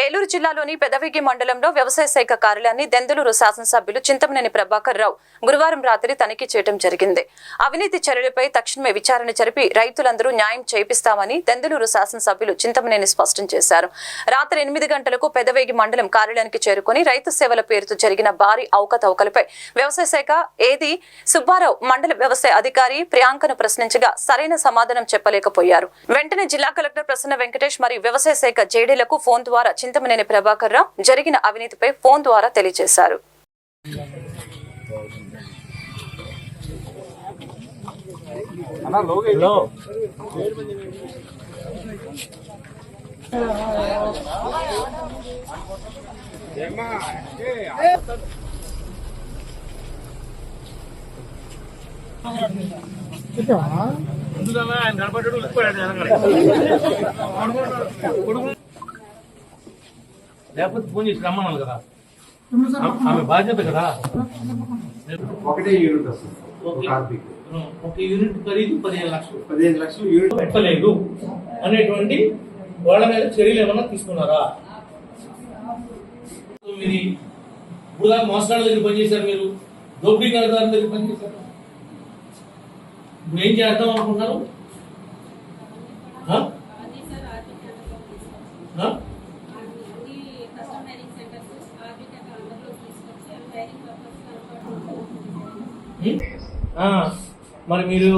ఏలూరు జిల్లాలోని పెదవిగి మండలంలో వ్యవసాయ శాఖ కార్యాలయాన్ని దెందులూరు శాసనసభ్యులు చింతమనేని ప్రభాకర్ రావు గురువారం రాత్రి తనిఖీ చేయడం జరిగింది. అవినీతి చర్యలపై తక్షణమే విచారణ జరిపి రైతులందరూ న్యాయం చేపిస్తామని దెందులూరు శాసనసభ్యులు చింతమనేని స్పష్టం చేశారు. రాత్రి ఎనిమిది గంటలకు పెదవేగి మండలం కార్యాలయానికి చేరుకుని రైతు సేవల పేరుతో జరిగిన భారీ అవకతవకలపై వ్యవసాయ శాఖ ఏది సుబ్బారావు మండల వ్యవసాయ అధికారి ప్రియాంకను ప్రశ్నించగా సరైన సమాధానం చెప్పలేకపోయారు. వెంటనే జిల్లా కలెక్టర్ ప్రసన్న వెంకటేష్ మరియు వ్యవసాయ శాఖ జేడీలకు ఫోన్ ద్వారా చింతమనేని ప్రభాకర్ రావు జరిగిన అవినీతిపై ఫోన్ ద్వారా తెలియజేశారు. ఆయన కనపడ్డాడు. కొడుకు- లేకపోతే ఫోన్ చేసి రమ్మన్నాను కదా. ఆమె- బాధ్యత కదా. ఒకటే యూనిట్ వస్తుంది ఒక యూనిట్ ఖరీదు పదిహేను లక్షలు. పదిహేను లక్షలు యూనిట్ పెట్టలేదు. అనేటువంటి వాళ్ళ మీద చర్యలు ఏమన్నా తీసుకున్నారా? మీరు ఇప్పుడు దాకా మోసగాళ్ళ దగ్గర పనిచేశారు మీరు. దోపిడీదారుల దగ్గర పనిచేశారు. ఇప్పుడు ఏం చేద్దాం అనుకుంటున్నారు ఆ? ఆ? ఉం? ఆ, మరి మీరు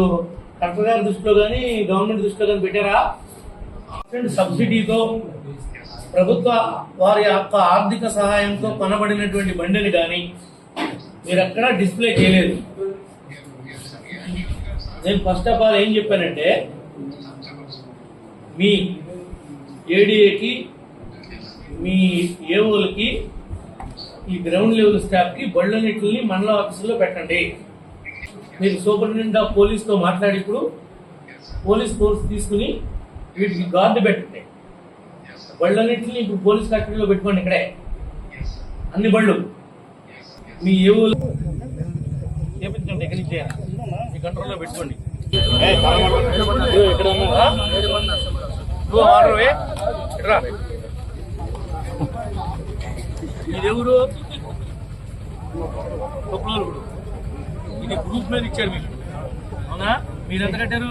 కలెక్టర్ గారి దృష్టిలో కానీ గవర్నమెంట్ దృష్టిలో కానీ పెట్టారా? సబ్సిడీతో ప్రభుత్వ వారి యొక్క ఆర్థిక సహాయంతో కొనబడినటువంటి బండిని కానీ మీరు ఎక్కడా డిస్ప్లే చేయలేదు. నేను ఫస్ట్ ఆఫ్ ఆల్ ఏం చెప్పానంటే మీ ఏడీఏకి మీ ఏఓలకి ఈ గ్రౌండ్ లెవెల్ స్టాఫ్కి బళ్ళన్నిటిని మండల ఆఫీసులో పెట్టండి. మీరు సూపరింటెండెంట్ ఆఫ్ పోలీస్తో మాట్లాడి ఇప్పుడు పోలీస్ ఫోర్స్ తీసుకుని వీటికి గార్డు పెట్టండి. బళ్ళన్నింటిని ఇప్పుడు పోలీస్ కస్టడీలో పెట్టుకోండి ఇక్కడే. అన్ని బళ్ళు. మీ ఏవోలు చేపించండి ఎక్కడి నుంచి? అయినా. మీ కంట్రోల్లో పెట్టుకోండి. ఇక్కడ ఉన్నావా? నువ్వు ఆర్డర్వే ఇట్రా. ఇదెవరు తొక్కులోరు ఇది గ్రూప్ మీద ఇచ్చారు మీకు. అవునా? మీరు ఎంత కట్టారు?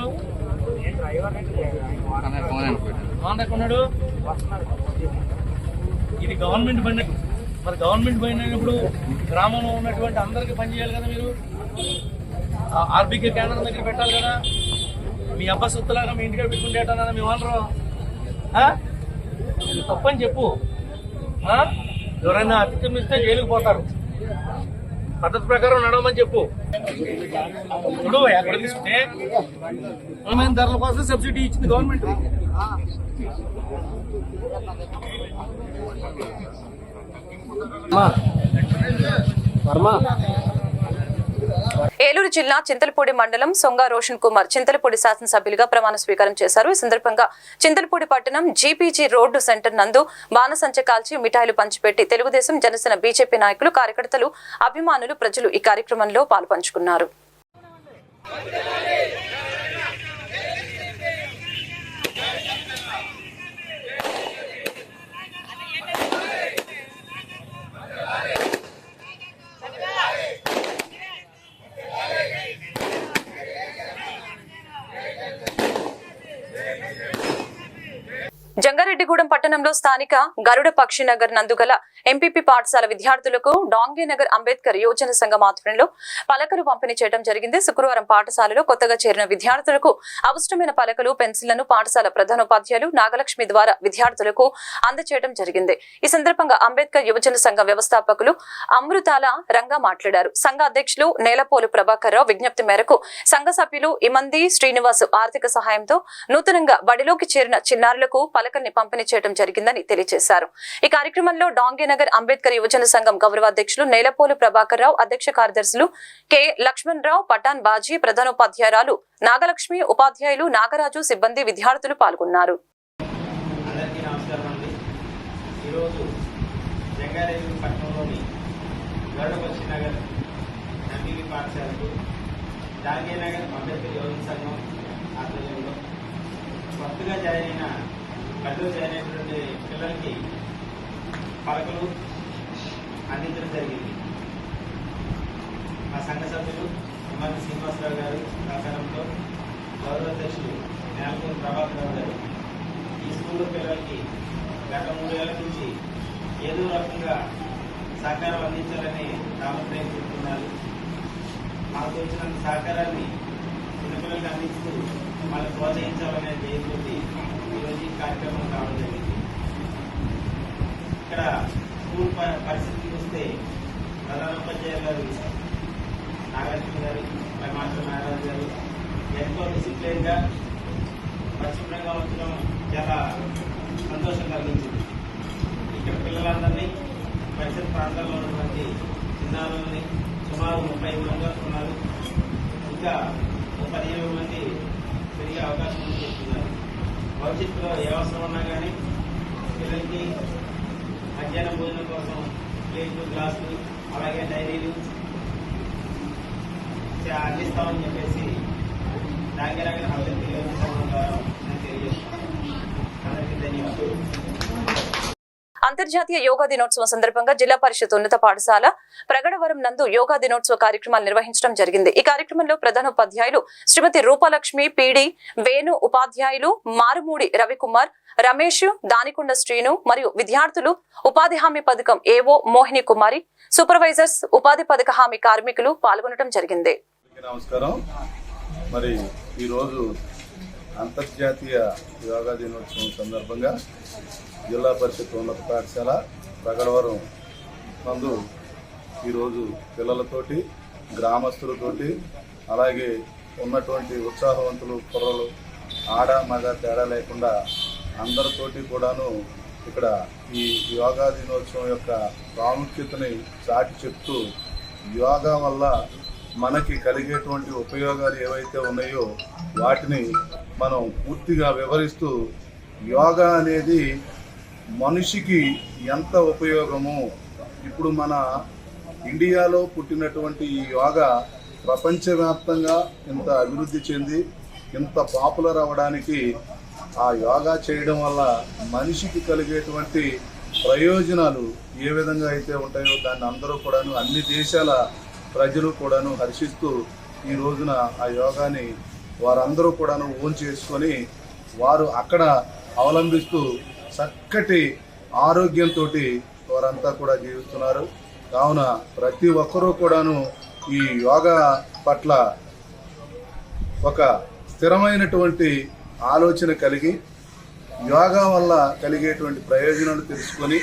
ఉన్నాడు ఇది గవర్నమెంట్ బండి. మరి గవర్నమెంట్ బండి అయినప్పుడు గ్రామంలో ఉన్నటువంటి అందరికీ పని చేయాలి కదా మీరు? ఆర్బీకే కేంద్రం దగ్గర పెట్టాలి కదా? మీ అబ్బా సొత్తులాగా మీ ఇంటికి పెట్టుకుంటేటా మీ వాళ్ళరు తప్పని చెప్పు. ఎవరైనా అతిక్రమిస్తే జైలుకు పోతారు. పద్ధతి ప్రకారం నడవమని చెప్పు. ఇప్పుడు ఎక్కడ తీసుకుంటే. ఆన్లైన్ ధరల కోసం సబ్సిడీ ఇచ్చింది గవర్నమెంట్. వర్మ. ఏలూరు జిల్లా చింతలపూడి మండలం సొంగ రోషన్ కుమార్ చింతలపూడి శాసనసభ్యులుగా ప్రమాణ స్వీకారం చేశారు. ఈ సందర్భంగా చింతలపూడి పట్టణం జీపీజీ రోడ్డు సెంటర్ నందు బాణసంచ కాల్చి మిఠాయిలు పంచిపెట్టి తెలుగుదేశం జనసేన బీజేపీ నాయకులు కార్యకర్తలు అభిమానులు ప్రజలు ఈ కార్యక్రమంలో పాల్పంచుకున్నారు. జంగారెడ్డిగూడెం పట్టణంలో స్థానిక గరుడ పక్షి నగర్ నందుగల ఎంపీపీ పాఠశాల విద్యార్థులకు డాంగే నగర్ అంబేద్కర్ యువజన సంఘం ఆధ్వర్యంలో పలకలు పంపిణీ చేయడం జరిగింది. శుక్రవారం పాఠశాలలో కొత్తగా చేరిన విద్యార్థులకు అవసరమైన పలకలు పెన్సిళ్ళను పాఠశాల ప్రధానోపాధ్యాయులు నాగలక్ష్మి ద్వారా విద్యార్థులకు అందచేయడం జరిగింది. ఈ సందర్భంగా అంబేద్కర్ యువజన సంఘ వ్యవస్థాపకులు అమృతాల రంగా మాట్లాడారు. సంఘ అధ్యక్షులు నేలపోలు ప్రభాకర్ రావు విజ్ఞప్తి మేరకు సంఘ సభ్యులు ఇమంది శ్రీనివాస్ ఆర్థిక సహాయంతో నూతనంగా బడిలోకి చేరిన చిన్నారులకు పలకల్ని పంపిణీ చేయడం జరిగిందని తెలియజేశారు. ఈ కార్యక్రమంలో డాంగేనగర్ అంబేద్కర్ యువజన సంఘం గౌరవాధ్యక్షులు నేలపోలు ప్రభాకర్ రావు అధ్యక్ష కార్యదర్శులు కె లక్ష్మణ్ రావు పఠాన్ బాజీ ప్రధానోపాధ్యాయురాలు నాగలక్ష్మి ఉపాధ్యాయులు నాగరాజు సిబ్బంది విద్యార్థులు పాల్గొన్నారు. ఈరోజు జంగారెడ్డి పట్టణంలోని గరుడపక్షి నగర్ ఎంపీపీ పాఠశాలకు జాంగీర్ నగర్ అంబేద్కర్ సంఘం ఆధ్వర్యంలో కొత్తగా జాయిన్ అయిన బడిలో జాయిన్ అయినటువంటి పిల్లలకి పలకలు అందించడం జరిగింది. మా సంఘ సభ్యులు ఎమ్మెల్యే శ్రీనివాసరావు గారు సహకారంతో గౌరవ అధ్యక్షులు నేలకూరు ప్రభాకర్ గారు ఈ స్కూల్లో పిల్లలకి గత మూడేళ్ళ నుంచి ఏదో రకంగా సహకారం అందించాలని తాపత్రయం చెప్తున్నారు. మాకు వచ్చినంత సహకారాన్ని చిన్నపిల్లలకు అందిస్తూ మళ్ళీ ప్రోత్సహించాలనే ధ్యేయంతో ఈరోజు ఈ కార్యక్రమం కావడం జరిగింది. ఇక్కడ స్కూల్ ప- పరిస్థితి చూస్తే ప్రధానోపాధ్యాయులు గారు నాగార్జున గారు మాస్టర్ నాగరాజు గారు ఎంతో డిసిప్లైన్గా పరిశుభ్రంగా ఉంచడం చాలా సంతోషం కలిగించింది. ఇక్కడ పిల్లలందరినీ పరిసర ప్రాంతాల్లో ఉన్నటువంటి చిన్నారులని సుమారు ముప్పై మంది ఉన్నారు ఇంకా పదిహేను మంది పెరిగే అవకాశం ఉంది చెప్తున్నారు. భవిష్యత్తులో ఏ అవసరం ఉన్నా కానీ పిల్లలకి మధ్యాహ్నం భోజనం కోసం ప్లేట్లు గ్లాసులు అలాగే డైరీలు అందిస్తామని చెప్పేసి దాంగరాగర హౌసింగ్ తెలియజేయడం ద్వారా నేను తెలియజేస్తున్నాను. అందరికీ ధన్యవాదాలు. అంతర్జాతీయ యోగా దినోత్సవం సందర్భంగా జిల్లా పరిషత్ ఉన్నత పాఠశాల ప్రగడవరం నందు యోగా దినోత్సవ కార్యక్రమాలు నిర్వహించడం జరిగింది. ఈ కార్యక్రమంలో ప్రధాన ఉపాధ్యాయులు శ్రీమతి రూపలక్ష్మి పీడి వేణు ఉపాధ్యాయులు మారుమూడి రవికుమార్ రమేష్ దానికొండ శ్రీను మరియు విద్యార్థులు ఉపాధి హామీ పథకం ఏవో మోహిని కుమారి సూపర్వైజర్స్ ఉపాధి పథక హామీ కార్మికులు పాల్గొనడం జరిగింది. నమస్కారం. మరి ఈరోజు అంతర్జాతీయ యోగా దినోత్సవం సందర్భంగా జిల్లా పరిషత్ ఉన్నత పాఠశాల ప్రగడవరం నందు ఈరోజు పిల్లలతోటి గ్రామస్తులతోటి అలాగే ఉన్నటువంటి ఉత్సాహవంతులు కుర్రలు ఆడ మగ తేడా లేకుండా అందరితోటి కూడాను ఇక్కడ ఈ యోగా దినోత్సవం యొక్క ప్రాముఖ్యతని చాటి చెప్తూ యోగా వల్ల మనకి కలిగేటువంటి ఉపయోగాలు ఏవైతే ఉన్నాయో వాటిని మనం పూర్తిగా వివరిస్తూ యోగా అనేది మనిషికి ఎంత ఉపయోగము ఇప్పుడు మన ఇండియాలో పుట్టినటువంటి ఈ యోగా ప్రపంచవ్యాప్తంగా ఇంత అభివృద్ధి చెంది ఇంత పాపులర్ అవ్వడానికి ఆ యోగా చేయడం వల్ల మనిషికి కలిగేటువంటి ప్రయోజనాలు ఏ విధంగా అయితే ఉంటాయో దాన్ని అందరూ కూడాను అన్ని దేశాల ప్రజలు కూడాను హర్షిస్తూ ఈ రోజున ఆ యోగాని వారందరూ కూడాను ఓన్ చేసుకొని వారు అక్కడ అవలంబిస్తూ చక్కటి ఆరోగ్యంతో వారంతా కూడా జీవిస్తున్నారు. కావున ప్రతి ఒక్కరూ కూడాను ఈ యోగా పట్ల ఒక స్థిరమైనటువంటి ఆలోచన కలిగి యోగా వల్ల కలిగేటువంటి ప్రయోజనాలు తెలుసుకొని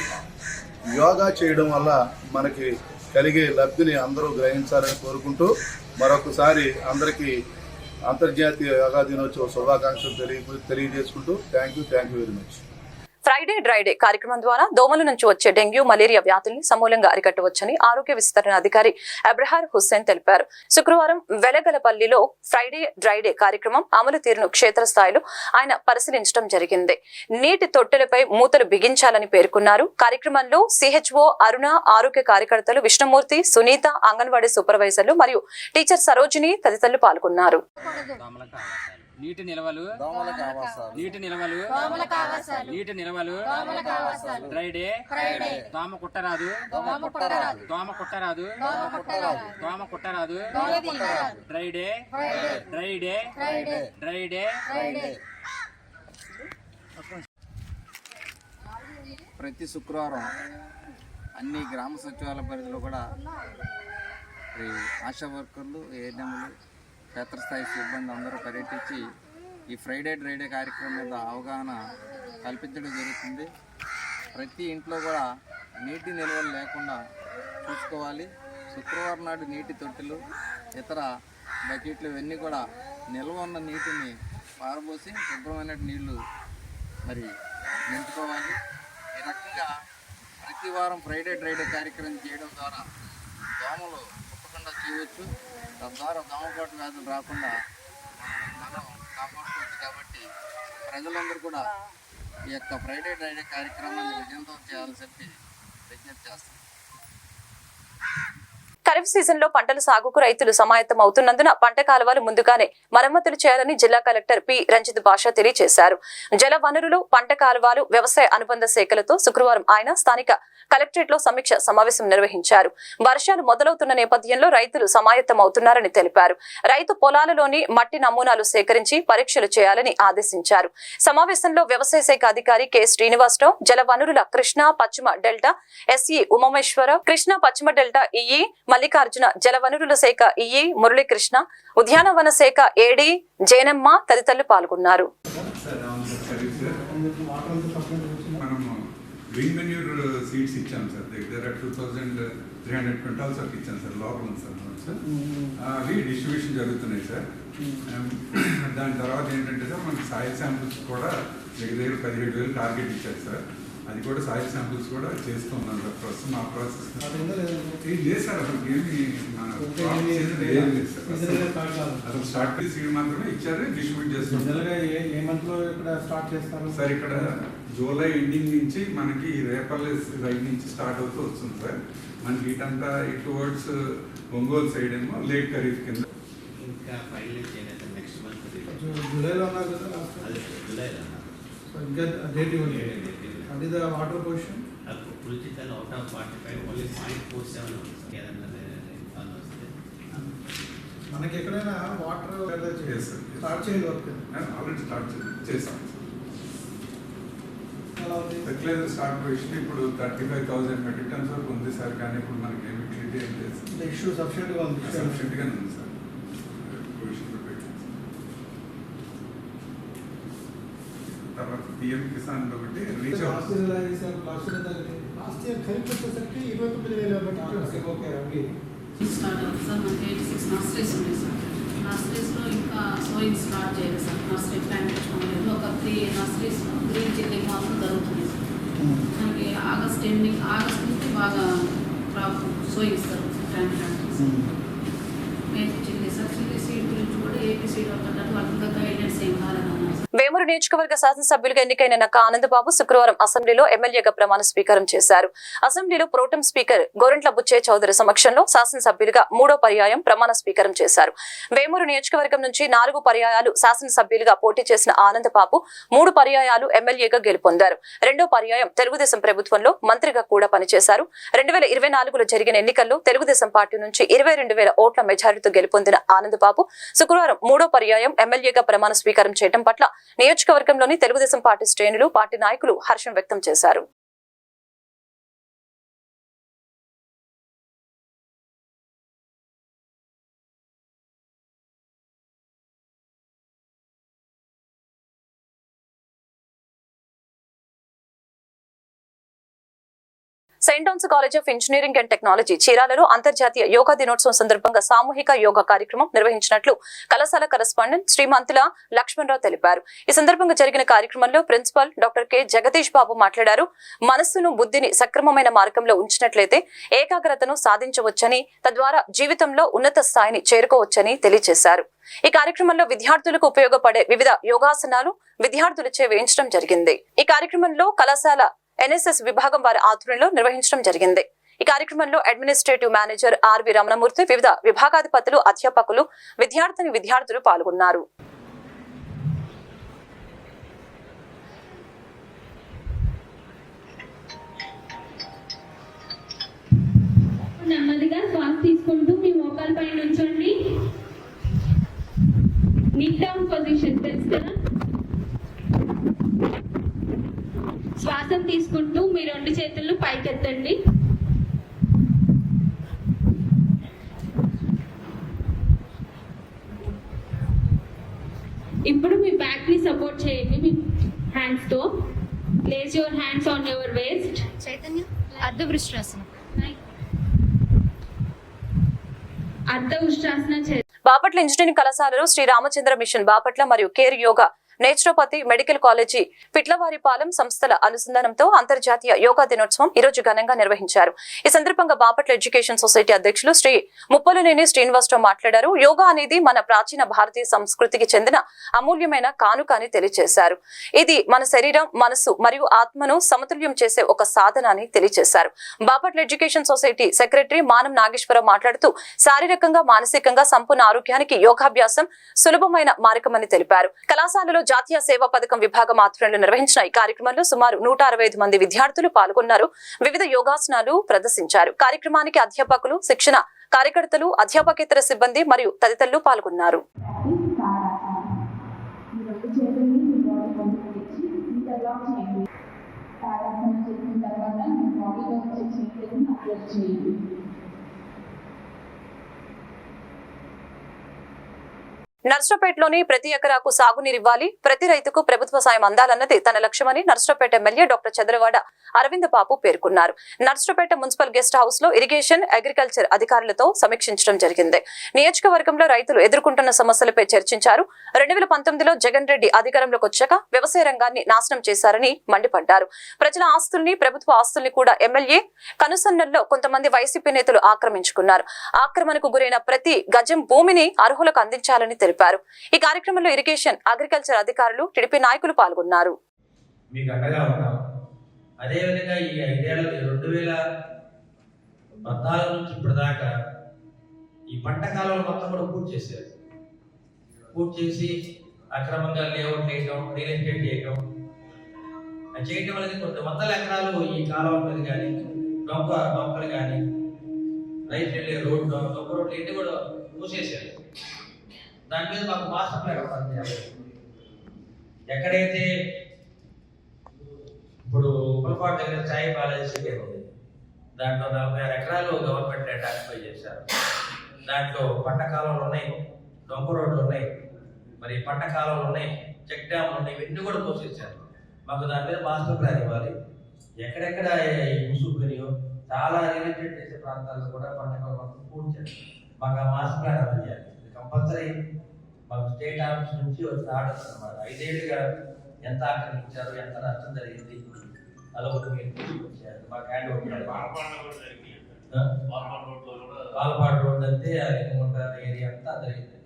యోగా చేయడం వల్ల మనకి కలిగే లబ్ధిని అందరూ గ్రహించాలని కోరుకుంటూ మరొకసారి అందరికీ అంతర్జాతీయ యోగా దినోత్సవ శుభాకాంక్షలు తెలియ తెలియజేసుకుంటూ thank you thank you very much Friday dry కార్యక్రమం ద్వారా దోమల నుంచి వచ్చే డెంగ్యూ మలేరియా వ్యాధుల్ని సమూలంగా అరికట్టవచ్చని ఆరోగ్య విస్తరణ అధికారి అబ్రహార్ హుస్సేన్ తెలిపారు. శుక్రవారం వెలగలపల్లిలో ఫ్రైడే డ్రైడే కార్యక్రమం అమలు తీరును క్షేత్రస్థాయిలో ఆయన పరిశీలించడం జరిగింది. నీటి తొట్టెలపై మూతలు బిగించాలని పేర్కొన్నారు. కార్యక్రమంలో సిహెచ్ఓ అరుణ ఆరోగ్య కార్యకర్తలు విష్ణుమూర్తి సునీత అంగన్వాడీ సూపర్వైజర్లు మరియు టీచర్ సరోజిని తదితరులు పాల్గొన్నారు. నీటి నిల్వలు. నీటి నిల్వలు. నీటి నిల్వలు. ఫ్రైడే దోమ కుట్టరాదు. దోమ కుట్టరాదు. దోమ కుట్టరాదు. Friday dry day Friday dry day Friday ప్రతి శుక్రవారం అన్ని గ్రామ సచివాలయ పరిధిలో కూడా ఆశా వర్కర్లు ఏఎన్ఎంలు క్షేత్రస్థాయి సిబ్బంది అందరూ పర్యటించి ఈ ఫ్రైడే డ్రైడే కార్యక్రమం మీద అవగాహన కల్పించడం జరుగుతుంది. ప్రతి ఇంట్లో కూడా నీటి నిల్వలు లేకుండా చూసుకోవాలి. శుక్రవారం నాడు నీటి తొట్టెలు ఇతర బకెట్లు ఇవన్నీ కూడా నిల్వ ఉన్న నీటిని పారబోసి శుభ్రమైన నీళ్ళు మరి నింపుకోవాలి. ఈ రకంగా ప్రతి వారం ఫ్రైడే డ్రైడే కార్యక్రమం చేయడం ద్వారా దోమలు కుట్టకుండా చేయవచ్చు. తద్వారా దోమపాటు వ్యాధులు రాకుండా మనం కాపాడుకోవచ్చు కాబట్టి ప్రజలందరూ కూడా ఈ యొక్క ఫ్రైడే డ్రైడే కార్యక్రమాన్ని విజయవంతం చేయాలని చెప్పి విజ్ఞప్తి చేస్తాం ఖరీఫ్ సీజన్లో పంటల సాగుకు రైతులు సమాయత్తం అవుతున్నందున పంట కాలువలు ముందుగానే మరమ్మతులు చేయాలని జిల్లా కలెక్టర్ పి. రంజిత్ బాషా తెలియజేశారు. జల వనరులు పంట కాలువలు వ్యవసాయ అనుబంధ శాఖలతో శుక్రవారం ఆయన స్థానిక కలెక్టరేట్లో సమీక్ష సమావేశం నిర్వహించారు. వర్షాలు మొదలవుతున్న నేపథ్యంలో రైతులు సమాయత్తం అవుతున్నారని తెలిపారు. రైతు పొలాలలోని మట్టి నమూనాలు సేకరించి పరీక్షలు చేయాలని ఆదేశించారు. సమావేశంలో వ్యవసాయ శాఖ అధికారి కె. శ్రీనివాసరావు జల వనరుల కృష్ణా పశ్చిమ డెల్టా ఎస్ఈ ఉమామేశ్వరరావు కృష్ణా పశ్చిమ డెల్టా ఈఈ మల్లికార్జున జల వనరుల శాఖ ఈఈ మురళీకృష్ణ ఉద్యానవన శాఖ ఏడి జేనమ్మ తదితరులు పాల్గొన్నారు. గ్రీన్ మెన్యూర్ సీడ్స్ ఇచ్చాం సార్. దగ్గర two thousand three hundred quintals వరకు ఇచ్చాం సార్. లోపల ఉంది సార్ అవి డిస్ట్రిబ్యూషన్ జరుగుతున్నాయి సార్. దాని తర్వాత ఏంటంటే సార్ మనకి సాయిల్ శాంపుల్స్ కూడా దగ్గర దగ్గర పదిహేడు వేలు టార్గెట్ ఇచ్చారు సార్. అది కూడా సాయిల్ శాంపుల్స్ కూడా చేస్తూ ఉన్నాం సార్ ప్రస్తుతం ఆ ప్రాసెస్ ఏం లేదు సార్ అసలు ఏమి అసలు. స్టార్ట్ సీడ్ మాత్రమే ఇచ్చారు డిస్ట్రిబ్యూట్ చేస్తున్నాం జనరల్గా ఏ ఏ మంత్లో ఇక్కడ స్టార్ట్ చేస్తారు? సార్ ఇక్కడ జూలై ఎండింగ్ నుంచి మనకి రేపల్లె రైట్ నుంచి స్టార్ట్ అవుతూ వస్తుంది సార్. మనకి ఇటంతా ఇటు వర్డ్స్ ఒంగోలు సైడ్ ఏమో లేట్ ఖరీఫ్ కింద. ఇంకా ఫైనల్ చేయలేదు నెక్స్ట్ మంత్ జూలైలో ఉన్నారు కదా జూలైలో ఇంకా డేట్ ఇవ్వండి అది the water position Pulichintala out of forty five only point four seven ఏదన్నా ఇబ్బంది వస్తే మనకి ఎక్కడైనా వాటర్ Yes, sir. స్టార్ట్ చేయాలి వర్క్ ఆల్రెడీ స్టార్ట్ చేసాం ఫెర్టిలైజర్ స్టార్ట్ పొజిషన్ ఇప్పుడు thirty five thousand metric tons వరకు ఉంది సార్ కానీ ఇప్పుడు మనకి ఏమి క్లియర్ ఏం లేదు. ఇష్యూ సఫిషియెంట్గా ఉంది సఫిషియెంట్గానే ఉంది సార్ పొజిషన్ పెట్టాం తర్వాత పిఎం కిసాన్ ఒకటి రీచ్ లాస్ట్ ఇయర్ ఎలా చేశారు లాస్ట్ ఇయర్ ఎంత లాస్ట్ ఇయర్ ఖరీఫ్ వచ్చేసరికి ఇరవై తొమ్మిది వేల మెట్రిక్ ఓకే అవి స్టార్ట్ అవుతుంది సార్ మనకి ఎయిటీ సిక్స్ నర్సరీస్ ఉన్నాయి సార్ నర్సరీస్లో ఇంకా సోయింగ్ స్టార్ట్ చేయలేదు సార్ నర్సరీ ప్లాన్ తెచ్చుకోలేదు ఒక త్రీ నర్సరీస్లో గ్రీన్ చిల్లింగ్ మాత్రం జరుగుతుంది సార్ మనకి ఆగస్ట్ ఎండింగ్ ఆగస్ట్ నుంచి బాగా crop sowing sir plan methi chilli sir chilli seed గురించి కూడా ఏపీ సీడ్ ఒకటి వాళ్ళకి ఇంకా గైడెన్స్ ఏం కాలేదన్నారు నియోజకవర్గ శాసనసభ్యులుగా ఎన్నికైన నక్క ఆనందబాబు శుక్రవారం అసెంబ్లీలో ఎమ్మెల్యేగా ప్రమాణ స్వీకారం చేశారు. అసెంబ్లీలో pro tem speaker Gorantla Butchaiah Chowdary సమక్షంలో శాసనసభ్యులుగా మూడో పర్యాయం ప్రమాణ స్వీకారం చేశారు. వేమూరు నియోజకవర్గం నుంచి నాలుగు పర్యాయాలు శాసనసభ్యులుగా పోటీ చేసిన ఆనందబాబు మూడు పర్యాయాలు ఎమ్మెల్యేగా గెలుపొందారు. రెండో పర్యాయం తెలుగుదేశం ప్రభుత్వంలో మంత్రిగా కూడా పనిచేశారు. రెండు వేల ఇరవై నాలుగులో జరిగిన ఎన్నికల్లో తెలుగుదేశం పార్టీ నుంచి ఇరవై రెండు వేల ఓట్ల మెజారిటీతో గెలుపొందిన ఆనందబాబు శుక్రవారం మూడో పర్యాయం ఎమ్మెల్యేగా ప్రమాణ స్వీకారం చేయడం పట్ల నియోజకవర్గంలోని తెలుగుదేశం పార్టీ శ్రేణులు పార్టీ నాయకులు హర్షం వ్యక్తం చేశారు. Saint John's college of engineering and technology చీరాలలో అంతర్జాతీయ యోగా దినోత్సవం సందర్భంగా సామూహిక యోగా కార్యక్రమం నిర్వహించినట్లు కళాశాల కరస్పాండెంట్ శ్రీమంతుల లక్ష్మణరావు తెలిపారు. ఈ సందర్భంగా జరిగిన కార్యక్రమంలో principal doctor K. Jagadish Babu మాట్లాడారు. మనస్సును బుద్ధిని సక్రమమైన మార్గంలో ఉంచినట్లయితే ఏకాగ్రతను సాధించవచ్చని తద్వారా జీవితంలో ఉన్నత స్థాయిని చేరుకోవచ్చని తెలియజేశారు. ఈ కార్యక్రమంలో విద్యార్థులకు ఉపయోగపడే వివిధ యోగాసనాలు విద్యార్థులచే వేయించడం జరిగింది. ఈ కార్యక్రమంలో కళాశాల ఎన్ఎస్ఎస్ విభాగం వారి ఆధ్వర్యంలో నిర్వహించడం జరిగింది. ఈ కార్యక్రమంలో అడ్మినిస్ట్రేటివ్ మేనేజర్ ఆర్వి రమణమూర్తి వివిధ విభాగాధిపతులు అధ్యాపకులు విద్యార్థిని విద్యార్థులు పాల్గొన్నారు. పైకెత్తండి ఇప్పుడు మీ బ్యాక్ని సపోర్ట్ చేయండి మీ హ్యాండ్స్తో. Place your hands on your waist Chaitanya Ardha Ushtrasana చే బాపట్ల ఇంజనీరింగ్ కళాశాలలో శ్రీ రామచంద్ర మిషన్ బాపట్ల మరియు care yoga naturopathy medical college Pitlavaripalem సంస్థల అనుసంధానంతో అంతర్జాతీయ యోగా దినోత్సవం ఈ రోజు ఘనంగా నిర్వహించారు. ఈ సందర్భంగా బాపట్ల ఎడ్యుకేషన్ సొసైటీ అధ్యక్షులు శ్రీ ముప్పలనేని శ్రీనివాసరావు మాట్లాడారు. యోగా అనేది మన ప్రాచీన భారతీయ సంస్కృతికి చెందిన అమూల్యమైన కానుక అని తెలియజేశారు ఇది మన శరీరం మనసు మరియు ఆత్మను సమతుల్యం చేసే ఒక సాధన అని తెలియజేశారు బాపట్ల ఎడ్యుకేషన్ సొసైటీ సెక్రటరీ మానం నాగేశ్వరరావు మాట్లాడుతూ శారీరకంగా మానసికంగా సంపూర్ణ ఆరోగ్యానికి యోగాభ్యాసం సులభమైన మార్గమని తెలిపారు. కళాశాలలో జాతీయ సేవా పథకం విభాగం ఆధ్వర్యంలో నిర్వహించిన ఈ కార్యక్రమంలో సుమారు నూట అరవై ఐదు మంది విద్యార్థులు పాల్గొన్నారు. వివిధ యోగాసనాలు ప్రదర్శించారు. కార్యక్రమానికి అధ్యాపకులు శిక్షణ కార్యకర్తలు అధ్యాపకేతర సిబ్బంది మరియు తదితరులు పాల్గొన్నారు. ఈ చేతుల్ని మీ బాడీ కొంచెం తెచ్చి ఇంటర్లాక్ చేయండి తాడాసనం చేసిన తర్వాత మీ ప్రతి ఎకరాకు సాగునీరు ఇవ్వాలి ప్రతి రైతుకు ప్రభుత్వ సాయం అందాలన్నది తన లక్ష్యమని నర్సరావుపేట ఎమ్మెల్యే డాక్టర్ చంద్రవాడ అరవింద్ బాబు పేర్కొన్నారు. నర్సరావుపేట మున్సిపల్ గెస్ట్ హౌస్లో ఇరిగేషన్ అగ్రికల్చర్ అధికారులతో సమీక్షించడం జరిగింది. నియోజకవర్గంలో రైతులు ఎదుర్కొంటున్న సమస్యలపై చర్చించారు. రెండు వేల పంతొమ్మిదిలో జగన్ రెడ్డి అధికారంలోకి వచ్చాక వ్యవసాయ రంగాన్ని నాశనం చేశారని మండిపడ్డారు. ప్రజల ఆస్తుల్ని ప్రభుత్వ ఆస్తుల్ని కూడా ఎమ్మెల్యే కనుసన్నల్లో కొంతమంది వైసీపీ నేతలు ఆక్రమించుకున్నారు. ఆక్రమణకు గురైన ప్రతి గజం భూమిని అర్హులకు అందించాలని తెలిపారు. ఈ కార్యక్రమంలో ఇరిగేషన్ అగ్రికల్చర్ అధికారులు టిడిపి నాయకులు పాల్గొన్నారు. మీకు అండగా ఉంటాం. అదేవిధంగా ఈ ఐదేళ్ళ రెండు వేల పద్నాలుగు నుంచి ఇప్పటిదాకా ఈ పంట కాలంలో మొత్తం కూడా పూర్తి చేశారు. పూర్తి చేసి అక్రమంగా లేఅవుట్ చేయటం రియల్ ఎస్టేట్ చేయటం అది చేయటం అనేది కొంత వందల ఎకరాలు ఈ కాలువ మీద కానీ డొంక డొంకలు కానీ రైతు వెళ్ళే రోడ్డు డొంక రోడ్లు ఇవన్నీ కూడా మూసేశారు. దాని మీద మాకు మాస్టర్ ప్లాన్ ఒకటి ఎక్కడైతే ఇప్పుడు దగ్గర సాయి బాలాజీ స్టేడియం ఉంది. దాంట్లో నలభై ఆరు ఎకరాలు గవర్నమెంట్ ల్యాండ్ ఆక్యుపై చేశారు. దాంట్లో పంట కాలువలు ఉన్నాయి. డొంక రోడ్లు ఉన్నాయి. మరి పంట కాలువలు ఉన్నాయి. చెక్ డ్యామ్లు ఉన్నాయి. ఇవన్నీ కూడా పోసేసారు మాకు దాని మీద మాస్టర్ ప్లాన్ ఇవ్వాలి. ఎక్కడెక్కడ ఈ ముసుగునియో చాలా రిలేటెడ్ చేసే ప్రాంతాల్లో కూడా పంట కాలం పూర్తి చేయాలి. మాకు ఆ మాస్టర్ ప్లాన్ అందజేయాలి చేయాలి. కంపల్సరీ మాకు స్టేట్ ఆఫీస్ నుంచి వచ్చిన ఆర్డర్స్ అన్నమాట. ఐదేళ్ళుగా ఎంత ఆక్రమించారు ఎంత నష్టం జరిగింది అదొకటి మీరు మాకు హ్యాండ్ ఓవర్ చేయాలి రోడ్ అంతే ఆ ఏరియా అంతా జరిగింది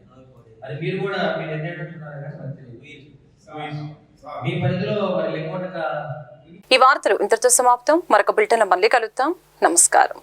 అది మీరు కూడా మీరు ఎన్నెండు ఉంటున్నారు కానీ నాకు తెలియదు మీ పరిధిలో మరి లింగముంట ఈ వార్తలు ఇంతటితో సమాప్తం. మరొక బులెటిన్ మళ్ళీ కలుద్దాం. నమస్కారం.